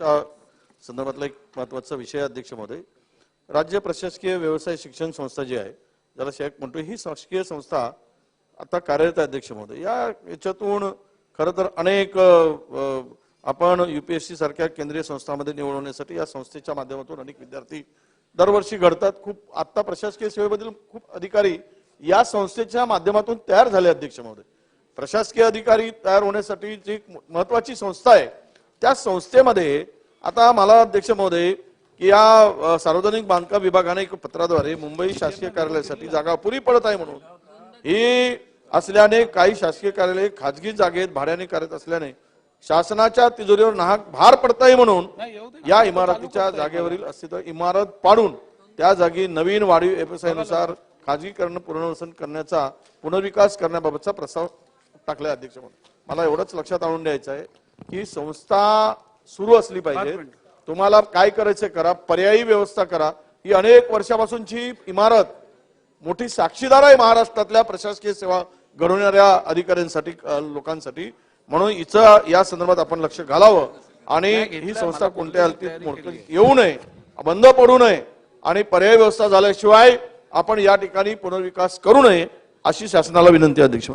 च्या संदर्भातला एक महत्त्वाचा विषय अध्यक्ष महोदय राज्य प्रशासकीय व्यवसाय शिक्षण संस्था जी आहे ज्याला शेक म्हणतो ही शासकीय संस्था आता कार्यरत आहे अध्यक्ष महोदय या याच्यातून खरं तर अनेक आपण युपीएससी सारख्या केंद्रीय संस्थांमध्ये निवड होण्यासाठी या संस्थेच्या माध्यमातून अनेक विद्यार्थी दरवर्षी घडतात. खूप आता प्रशासकीय सेवेमधील खूप अधिकारी या संस्थेच्या माध्यमातून तयार झाले अध्यक्ष महोदय प्रशासकीय अधिकारी तयार होण्यासाठी जी महत्वाची संस्था आहे त्या संस्थेमध्ये आता मला अध्यक्ष महोदय की या सार्वजनिक बांधकाम विभागाने एक पत्राद्वारे मुंबई शासकीय कार्यालयासाठी जागा पुरी पडत आहे म्हणून. ही असल्याने काही शासकीय कार्यालय खाजगी जागेत भाड्याने करत असल्याने शासनाच्या तिजोरीवर नाहक भार पडताय म्हणून या इमारतीच्या जागेवरील अस्तित्व इमारत पाडून त्या जागी नवीन वाढीव एफएसआयनुसार खाजगीकरण पुनर्वसन करण्याचा पुनर्विकास करण्याबाबतचा प्रस्ताव टाकलाय अध्यक्ष म्हणून मला एवढंच लक्षात आणून द्यायचं आहे. की संस्था सुरू असली पाहिजे. तुम्हाला काय करायचं करा पर्यायी व्यवस्था करा. ही अनेक वर्षापासूनची इमारत मोठी साक्षीदार आहे महाराष्ट्रातल्या प्रशासकीय सेवा घडवणाऱ्या अधिकाऱ्यांसाठी लोकांसाठी. म्हणून हिचं या संदर्भात आपण लक्ष घालावं. आणि ही संस्था कोणत्या येऊ नये बंद पडू नये. आणि पर्यायी व्यवस्था झाल्याशिवाय आपण या ठिकाणी पुनर्विकास करू नये अशी शासनाला विनंती अध्यक्ष.